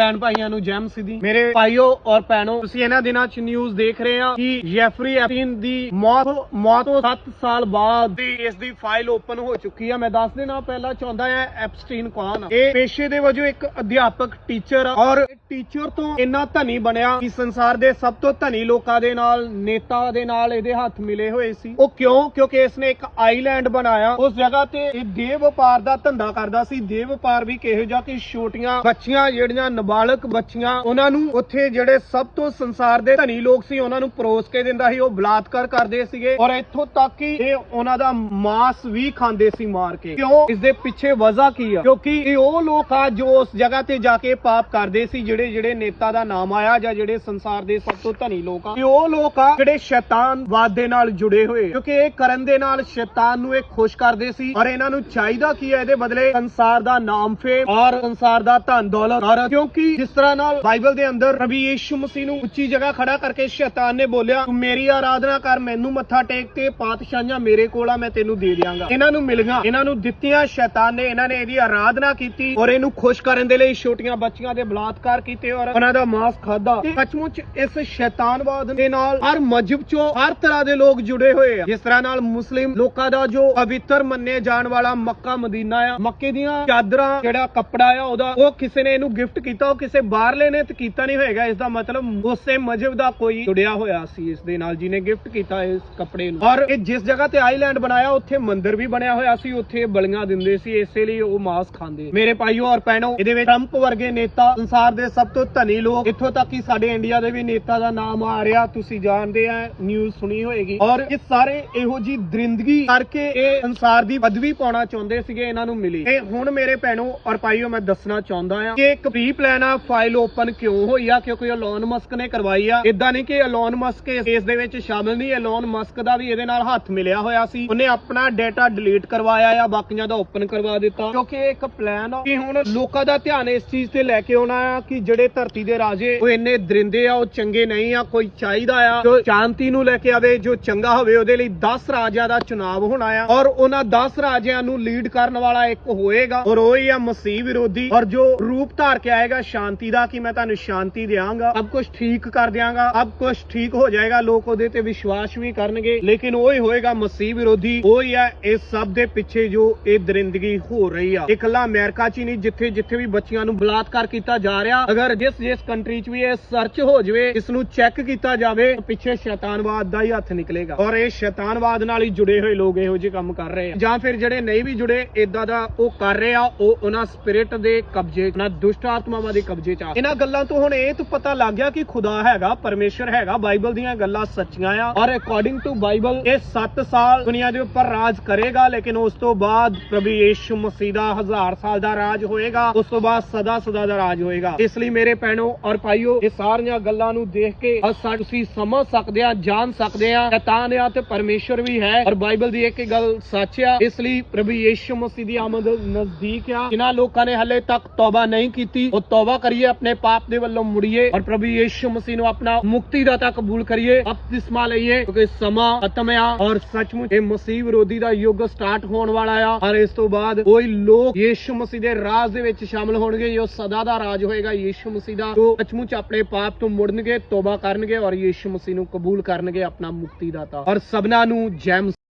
ਭੈਣ ਭਾਈਆਂ ਨੂੰ ਜੈਮ ਸਿੱਧੀ। ਮੇਰੇ ਭਾਈਓ ਔਰ ਭੈਣੋ ਤੁਸੀਂ ਇਹਨਾਂ ਦਿਨਾਂ 'ਚ ਨਿਊਜ਼ ਦੇਖ ਰਹੇ ਆ ਕਿ ਜੈਫਰੀ ਐਪਸਟੀਨ ਦੀ ਮੌਤ ਮੌਤ ਤੋਂ 7 ਸਾਲ ਬਾਅਦ ਦੀ ਇਸ ਦੀ ਫਾਈਲ ਓਪਨ ਹੋ ਚੁੱਕੀ ਆ। ਮੈਂ ਦੱਸ ਦੇਣਾ ਪਹਿਲਾਂ ਚਾਹੁੰਦਾ ਆ ਐਪਸਟੀਨ ਕੌਣ ਆ। ਇਹ ਪੇਸ਼ੇ ਦੇ ਵਜੋਂ ਇੱਕ ਅਧਿਆਪਕ ਟੀਚਰ ਆ ਔਰ ਟੀਚਰ ਤੋਂ ਇੰਨਾ ਧਨੀ ਬਣਿਆ ਕਿ ਸੰਸਾਰ ਦੇ ਸਭ ਤੋਂ ਧਨੀ ਲੋਕਾਂ ਦੇ ਨਾਲ ਨੇਤਾ ਦੇ ਨਾਲ ਇਹਦੇ ਹੱਥ ਮਿਲੇ ਹੋਏ ਸੀ। ਉਹ ਕਿਉਂ? ਕਿਉਂਕਿ ਇਸਨੇ ਇੱਕ ਆਈਲੈਂਡ ਬਣਾਇਆ। ਉਸ ਜਗ੍ਹਾ ਤੇ ਇਹ ਦੇਹ ਵਪਾਰ ਦਾ ਧੰਦਾ ਕਰਦਾ ਸੀ। ਦੇਹ ਵਪਾਰ ਵੀ ਕਿਹੋ ਜਿਹਾ ਕਿ ਛੋਟੀਆਂ ਬੱਚੀਆਂ ਜਿਹੜੀਆਂ ਨਾਬਾਲਗ ਬੱਚੀਆਂ ਉਹਨਾਂ ਨੂੰ ਉੱਥੇ ਜਿਹੜੇ ਸਭ ਤੋਂ ਸੰਸਾਰ ਦੇ ਧਨੀ ਲੋਕ ਸੀ, ਉਹਨਾਂ ਨੂੰ ਪਰੋਸ ਕੇ ਦਿੰਦਾ ਸੀ, ਉਹ ਬਲਾਤਕਾਰ ਕਰਦੇ ਸੀਗੇ ਔਰ ਇੱਥੋਂ ਤੱਕ ਕਿ ਇਹ ਉਹਨਾਂ ਦਾ ਮਾਸ ਵੀ ਖਾਂਦੇ ਸੀ ਮਾਰ ਕੇ। ਕਿਉਂ? ਇਸ ਦੇ ਪਿੱਛੇ ਵਜ੍ਹਾ ਕੀ ਆ? ਕਿਉਂਕਿ ਇਹ ਉਹ ਲੋਕ ਆ ਜੋ ਉਸ ਜਗ੍ਹਾ ਤੇ ਜਾ ਕੇ ਪਾਪ ਕਰਦੇ ਸੀ, ਜਿਹੜੇ ਜਿਹੜੇ ਨੇਤਾ ਦਾ ਨਾਮ ਆਇਆ ਜਾਂ ਜਿਹੜੇ ਸੰਸਾਰ ਦੇ ਸਭ ਤੋਂ ਧਨੀ ਲੋਕ ਆ। ਇਹ ਉਹ ਲੋਕ ਆ ਜਿਹੜੇ ਸ਼ੈਤਾਨਵਾਦ ਦੇ ਨਾਲ ਜੁੜੇ ਹੋਏ। ਕਿਉਂਕਿ ਇਹ ਕਰਨ ਦੇ ਨਾਲ ਸ਼ੈਤਾਨ ਨੂੰ ਇਹ ਖੁਸ਼ ਕਰਦੇ ਸੀ ਔਰ ਇਹਨਾਂ ਨੂੰ ਚਾਹੀਦਾ ਕੀ ਹੈ ਇਹਦੇ ਬਦਲੇ ਸੰਸਾਰ ਦਾ ਨਾਮ ਫੇਮ ਔਰ ਸੰਸਾਰ ਦਾ ਧਨ ਦੌਲਤ। ਔਰ ਕਿਉਂਕਿ ਜਿਸ ਤਰ੍ਹਾਂ ਨਾਲ ਬਾਈਬਲ ਦੇ ਅੰਦਰ ਨਬੀ ਯੀਸ਼ੂ ਮਸੀਹ ਨੂੰ ਉੱਚੀ ਜਗ੍ਹਾ ਖੜਾ ਕਰਕੇ ਸ਼ੈਤਾਨ ਨੇ ਬੋਲਿਆ, ਤੂੰ ਮੇਰੀ ਆਰਾਧਨਾ ਕਰ, ਮੈਨੂੰ ਮੱਥਾ ਟੇਕ ਤੇ ਪਾਤਸ਼ਾਹਾਂ ਮੇਰੇ ਕੋਲ ਆ, ਮੈਂ ਤੈਨੂੰ ਦੇ ਦਿਆਂਗਾ। ਇਹਨਾਂ ਨੂੰ ਮਿਲੀਆਂ, ਇਹਨਾਂ ਨੂੰ ਦਿੱਤੀਆਂ, ਸ਼ੈਤਾਨ ਨੇ ਇਹਨਾਂ ਨੇ ਇਹਦੀ ਆਰਾਧਨਾ ਕੀਤੀ ਔਰ ਇਹਨੂੰ ਖੁਸ਼ ਕਰਨ ਦੇ ਲਈ ਛੋਟੀਆਂ ਬੱਚੀਆਂ ਦੇ ਬਲਾਤਕਾਰ ਕੀਤੇ ਔਰ ਉਹਨਾਂ ਦਾ ਮਾਸ ਖਾਦਾ ਸੱਚਮੁੱਚ ਇਸ ਸ਼ੈਤਾਨਵਾਦ ਦੇ ਨਾਲ ਹਰ ਮਜਹਬ ਚੋਂ ਹਰ ਤਰ੍ਹਾਂ ਦੇ ਲੋਕ ਜੁੜੇ ਹੋਏ ਆ। ਜਿਸ ਤਰ੍ਹਾਂ ਨਾਲ ਮੁਸਲਿਮ ਲੋਕਾਂ ਦਾ ਜੋ ਪਵਿੱਤਰ ਮੰਨੇ ਜਾਣ ਵਾਲਾ ਮੱਕਾ ਮਦੀਨਾ ਆ, ਮੱਕੇ ਦੀਆਂ ਚਾਦਰਾਂ, ਜਿਹੜਾ ਕੱਪੜਾ ਆ, ਉਹਦਾ ਉਹ ਕਿਸੇ ਨੇ ਇਹਨੂੰ ਗਿਫਟ ਕੀਤਾ। ਉਹ ਕਿਸੇ ਬਾਹਰਲੇ ਨੇ ਤੇ ਕੀਤਾ ਨਹੀਂ ਹੋਏਗਾ, ਇਸ ਦਾ ਮਤਲਬ ਉਸੇ ਮਜਹਬ ਦਾ ਕੋਈ ਜੁੜਿਆ ਹੋਇਆ ਸੀ, ਇਸ ਦੇ ਨਾਲ ਜਿਹਨੇ ਗਿਫਟ ਕੀਤਾ ਇਸ ਕੱਪੜੇ ਨੂੰ। ਔਰ ਇਹ ਜਿਸ ਜਗ੍ਹਾ ਤੇ ਆਈਲੈਂਡ ਬਣਾਇਆ, ਉੱਥੇ ਮੰਦਿਰ ਵੀ ਬਣਿਆ ਹੋਇਆ ਸੀ, ਉੱਥੇ ਬਲੀਆਂ ਦਿੰਦੇ ਸੀ, ਇਸੇ ਲਈ ਉਹ ਮਾਸ ਖਾਂਦੇ। ਮੇਰੇ ਭਾਈਓ ਔਰ ਭੈਣੋ, ਇਹਦੇ ਵਿੱਚ ਟਰੰਪ ਵਰਗੇ ਨੇਤਾ, ਸੰਸਾਰ ਦੇ ਸਭ ਤੋਂ ਧਨੀ ਲੋਕ, ਇੱਥੋਂ ਤੱਕ ਕਿ ਸਾਡੇ ਇੰਡੀਆ ਦੇ ਵੀ ਨੇਤਾ ਦਾ ਨਾਮ ਆ ਰਿਹਾ, ਤੁਸੀਂ ਜਾਣਦੇ ਆ ਨਿਊਜ਼ ਸੁਣੀ ਹੋਏਗੀ। ਔਰ ਇਹ ਸਾਰੇ ਇਹੋ ਜੀ ਦਰਿੰਦਗੀ ਕਰਕੇ ਇਹ ਸੰਸਾਰ ਦੀ ਪਦਵੀ ਪਾਉਣਾ ਚਾਹੁੰਦੇ ਸੀਗੇ, ਇਹਨਾਂ ਨੂੰ ਮਿਲੀ। ਇਹ ਹੁਣ ਮੇਰੇ ਭੈਣੋ ਔਰ ਭਾਈਓ, ਮੈਂ ਦੱਸਣਾ ਚਾਹੁੰਦਾ ਆ ਕਿ ਇੱਕ ਪ੍ਰੀ ਪਲਾਨ ਫਾਈਲ ਓਪਨ ਕਿਉਂ ਹੋਈ ਆ? ਕਿਉਂਕਿ ਅਲੋਨ ਮਸਕ ਨੇ ਕਰਵਾਈ ਆ। ਇਦਾਂ ਨਹੀਂ ਕਿ ਅਲੋਨ ਮਸਕ ਇਸ ਕੇਸ ਦੇ ਵਿੱਚ ਸ਼ਾਮਿਲ ਨਹੀਂ ਅਲੋਨ ਮਸਕ ਦਾ ਵੀ ਇਹਦੇ ਨਾਲ ਹੱਥ ਮਿਲਿਆ ਹੋਇਆ ਸੀ। ਉਹਨੇ ਆਪਣਾ ਡਾਟਾ ਡਿਲੀਟ ਕਰਵਾਇਆ ਆ, ਬਾਕੀਆਂ ਦਾ ਓਪਨ ਕਰਵਾ ਦਿੱਤਾ। ਕਿਉਂਕਿ ਇਹ ਇੱਕ ਪਲਾਨ ਆ ਕਿ ਹੁਣ ਲੋਕਾਂ ਦਾ ਧਿਆਨ ਇਸ ਚੀਜ਼ ਤੇ ਲੈ ਕੇ ਆਉਣਾ ਆ ਕਿ ਜਿਹੜੇ ਧਰਤੀ ਦੇ ਰਾਜੇ, ਉਹ ਇੰਨੇ ਦਰਿੰਦੇ ਆ, ਉਹ ਚੰਗੇ ਨਹੀਂ ਆ, ਕੋਈ ਚਾਹੀਦਾ ਆ। ਜੋ ਸ਼ਾਂਤੀ ਨੂੰ ਲੈ ਕੇ ਆਵੇ, ਜੋ ਚੰਗਾ ਹੋਵੇ, ਉਹਦੇ ਲਈ 10 ਰਾਜਿਆਂ ਦਾ ਚੁਣਾਵ ਹੋਣਾ ਆ। ਔਰ ਉਹਨਾਂ 10 ਰਾਜਿਆਂ ਨੂੰ ਲੀਡ ਕਰਨ ਵਾਲਾ ਇੱਕ ਹੋਏਗਾ। ਔਰ ਉਹ ਹੀ ਆ ਮਸੀਹ ਵਿਰੋਧੀ। ਔਰ ਜੋ ਰੂਪ ਧਾਰ ਕੇ ਆਏਗਾ ਸ਼ਾਂਤੀ ਦਾ ਕਿ ਮੈਂ ਤੁਹਾਨੂੰ ਸ਼ਾਂਤੀ ਦਿਆਂਗਾ। ਸਭ ਕੁਝ ਠੀਕ ਕਰ ਦਿਆਂਗਾ। ਸਭ ਕੁਝ ਠੀਕ ਹੋ ਜਾਏਗਾ। ਲੋਕ ਉਹਦੇ ਤੇ ਵਿਸ਼ਵਾਸ ਵੀ ਕਰਨਗੇ। ਲੇਕਿਨ ਉਹ ਹੀ ਹੋਏਗਾ ਮਸੀਹ ਵਿਰੋਧੀ। ਉਹ ਹੀ ਆ ਇਸ ਸਭ ਦੇ ਪਿੱਛੇ ਜੋ ਇਹ ਦਰਿੰਦਗੀ ਹੋ ਰਹੀ ਆ। ਇਕੱਲਾ ਅਮਰੀਕਾ 'ਚ ਹੀ ਨਹੀਂ, ਜਿੱਥੇ ਜਿੱਥੇ ਵੀ ਬੱਚੀਆਂ ਨੂੰ ਬਲਾਤਕਾਰ ਕੀਤਾ ਜਾ ਰਿਹਾ। ਅਗਰ ਜਿਸ ਜਿਸ ਕੰਟਰੀ 'ਚ ਵੀ ਇਹ ਸਰਚ ਹੋ ਜਾਵੇ, ਇਸ ਨੂੰ ਚੈੱਕ ਕੀਤਾ ਜਾਵੇ ਪਿੱਛੇ ਸ਼ੈਤਾਨਵਾਦ ਦਾ ਹੀ ਹੱਥ ਨਿਕਲੇਗਾ। ਔਰ ਇਹ ਸ਼ੈਤਾਨਵਾਦ ਨਾਲ ਹੀ ਜੁੜੇ ਹੋਏ ਲੋਕ ਇਹੋ ਜਿਹੇ ਕੰਮ ਕਰ ਰਹੇ ਆ। ਜਾਂ ਫਿਰ ਜਿਹੜੇ ਨਹੀਂ ਵੀ ਜੁੜੇ ਇਦਾਂ ਦਾ ਉਹ ਕਰ ਰਹੇ ਆ। ਉਹ ਉਹਨਾਂ ਸਪਿਰਿਟ ਦੇ ਕਬਜ਼ੇ, ਉਹਨਾਂ ਦੁਸ਼ਟ ਆਤਮਾਵਾਂ ਦੇ ਕਬਜ਼ੇ 'ਚ ਆ। ਇਹਨਾਂ ਗੱਲਾਂ ਤੋਂ ਹੁਣ ਇਹ ਤਾਂ ਪਤਾ ਲੱਗ ਗਿਆ ਕਿ ਖੁਦਾ ਹੈਗਾ, ਪਰਮੇਸ਼ਰ ਹੈਗਾ, ਬਾਈਬਲ ਦੀਆਂ ਗੱਲਾਂ ਸੱਚੀਆਂ ਆ। ਔਰ ਅਕੋਰਡਿੰਗ ਟੂ ਬਾਈਬਲ, ਇਹ 7 ਸਾਲ ਦੁਨੀਆ ਦੇ ਉੱਪਰ ਰਾਜ ਕਰੇਗਾ, ਲੇਕਿਨ ਉਸ ਤੋਂ ਬਾਅਦ ਪ੍ਰਭੂ ਯੀਸ਼ੂ ਮਸੀਹ ਦਾ ਹਜ਼ਾਰ ਸਾਲ ਦਾ ਰਾਜ ਹੋਏਗਾ, ਉਸ ਤੋਂ ਬਾਅਦ ਸਦਾ ਸਦਾ ਦਾ ਰਾਜ ਹੋਏਗਾ। ਇਸ ਲਈ ਮੇਰੇ ਭੈਣੋ ਔਰ ਭਾਈਓ, ਇਹ ਸਾਰੀਆਂ ਗੱਲਾਂ ਨੂੰ ਦੇਖ ਕੇ ਅਸਾਂ ਤੁਸੀਂ ਸਮਝ ਸਕਦੇ ਆ, ਜਾਣ ਸਕਦੇ ਆ, ਸ਼ੈਤਾਨ ਆ ਤੇ ਪਰਮੇਸ਼ਰ ਵੀ ਹੈ। ਔਰ ਬਾਈਬਲ ਦੀ ਇੱਕ ਗੱਲ ਸੱਚ ਆ, ਇਸ ਲਈ ਪ੍ਰਭੂ ਯੀਸ਼ੂ ਮਸੀਹ ਦੀ ਆਮਦ ਨਜ਼ਦੀਕ ਆ। ਜਿਨ੍ਹਾਂ ਲੋਕਾਂ ਨੇ ਹਲੇ ਤੱਕ ਤੌਬਾ ਨਹੀਂ ਕੀਤੀ, ਉਹ ਤੌਬਾ ਕਰੀਏ, ਆਪਣੇ ਪਾਪ ਦੇ ਵੱਲੋਂ ਮੁੜੀਏ ਔਰ ਪ੍ਰਭੂ ਯੀਸ਼ੂ ਮਸੀਹ ਨੂੰ ਆਪਣਾ ਮੁਕਤੀ ਦਾਤਾ ਕਬੂਲ ਕਰੀਏ, ਬਪਤਿਸਮਾ ਲਈਏ, ਕਿਉਂਕਿ ਸਮਾਂ ਖਤਮ ਆ ਔਰ ਸੱਚਮੁੱਚ ਇਹ ਮਸੀਹ ਵਿਰੋਧੀ ਦਾ ਯੁੱਗ ਸਟਾਰਟ ਹੋਣ ਵਾਲਾ ਆ ਔਰ ਇਸ ਤੋਂ ਬਾਅਦ ਕੋਈ ਲੋਕ ਯੀਸ਼ੂ ਮਸੀਹ ਦੇ ਰਾਜ ਦੇ ਵਿੱਚ ਸ਼ਾਮਲ ਹੋਣਗੇ, ਜੋ ਸਦਾ ਦਾ ਰਾਜ ਹੋਏਗਾ ਯੀਸ਼ੂ ਮਸੀਹ ਦਾ, ਜੋ ਸੱਚਮੁੱਚ ਆਪਣੇ ਪਾਪ ਤੋਂ ਮੁੜਨਗੇ, ਤੋਬਾ ਕਰਨਗੇ ਔਰ ਯੀਸ਼ੂ ਮਸੀਹ ਨੂੰ ਕਬੂਲ ਕਰਨਗੇ ਆਪਣਾ ਮੁਕਤੀ ਦਾਤਾ ਔਰ ਸਭਨਾਂ ਨੂੰ ਜੈ ਮਸੀਹ